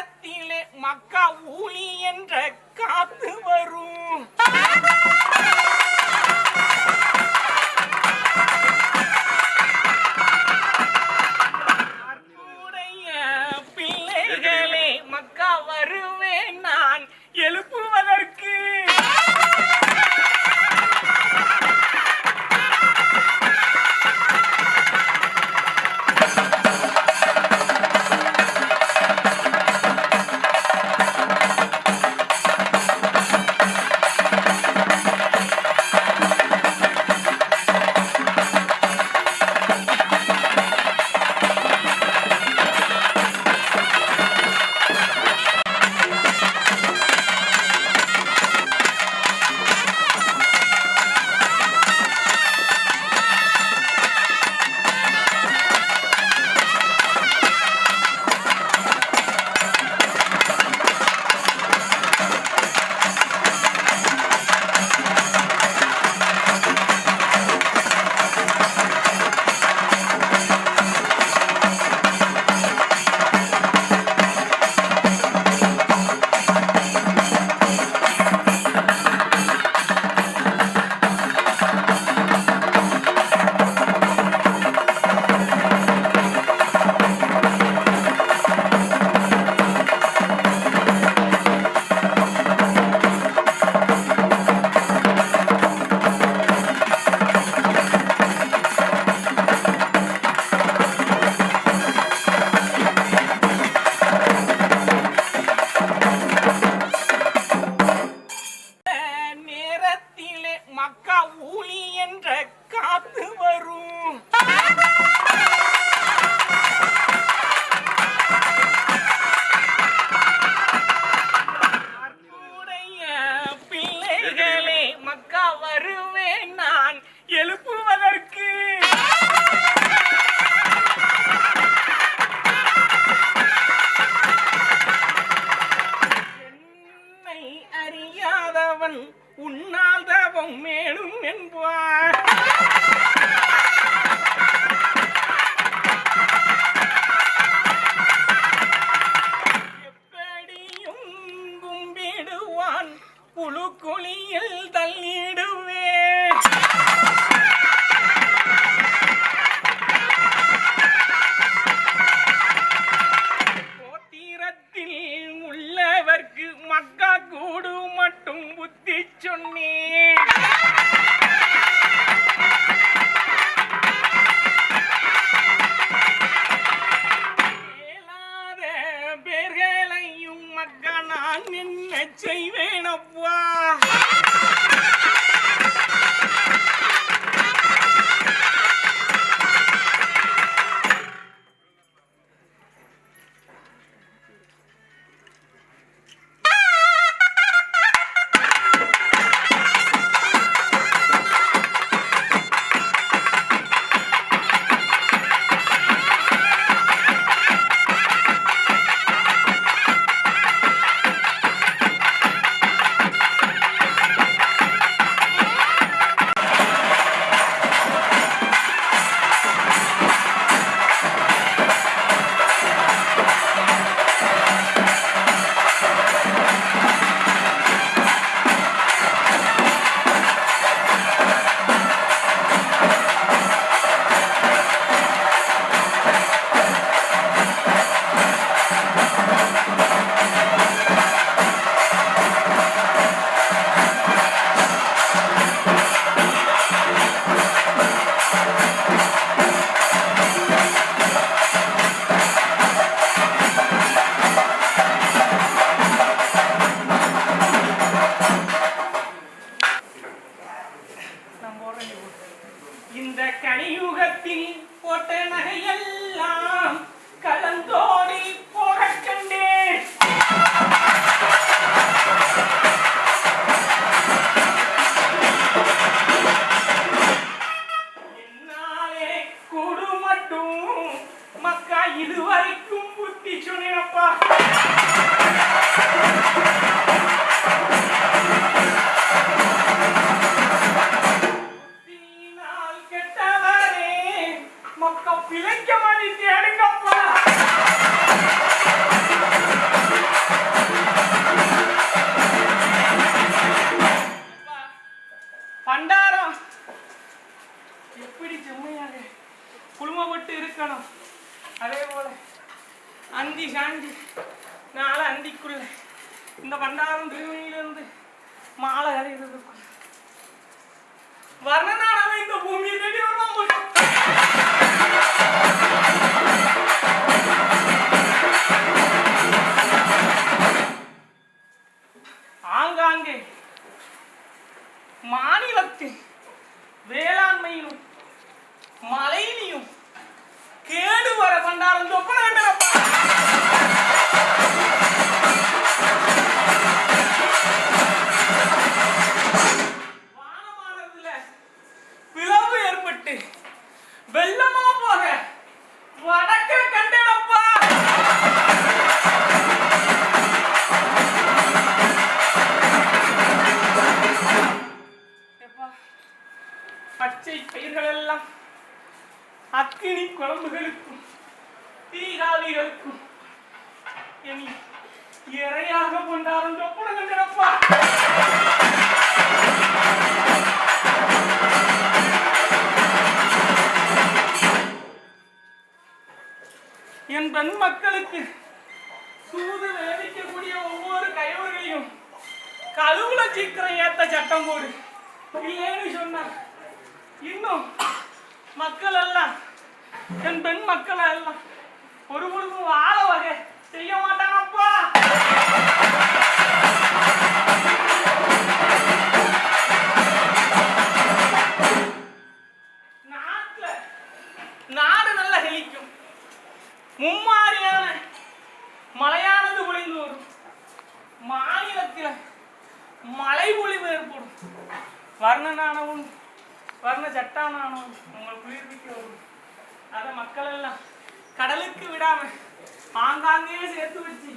காலத்திலே மக்கா ஊழி என்ற காத்து வரும். பிள்ளைகளே மக்கா வருவேன் நான். எழுப்பு வருவேன் நான். எழுப்புவதற்கு நான் என்ன செய்வேனப்பா? செம்மையாக குழுமப்பட்டு இருக்கணும். அதே போல அந்தி சாந்தி நாலு அந்திக்குள்ள இந்த பண்டாரம் திருமணியிலிருந்து மாலை அறியதுக்குள்ள வர்ணனானவன் இந்த பூமியை தேடி வருவான் கிளி குழம்புகளுக்கும் தீகாவிகளுக்கும் என் இறையாக கொண்டாடும் சொப்பன என் பெண் மக்களுக்கு சூது வேதிக்கக்கூடிய ஒவ்வொரு கைவர்களையும் கழுவுல சீக்கிரம் ஏத்த சட்டம் போடு. இல்லைன்னு சொன்ன இன்னும் மக்கள் எல்லாம் என் பெண் மக்கள் எல்லாம் ஒரு பொழுதும் வாழ வகை. செய்ய மாட்டானப்பா நாட்டுல நாடு நல்லா செழிக்கும் மும்மாரியான மழையானது பொழிந்து வரும். மாநிலத்தில் மழை பொழிவு ஏற்படும். வர்ணனானவன் வர்ண சட்டானவன் உங்களை குளிர்விக்க வரும். அதை மக்கள் எல்லாம் கடலுக்கு விடாம ஆங்காங்கே சேர்த்து வச்சு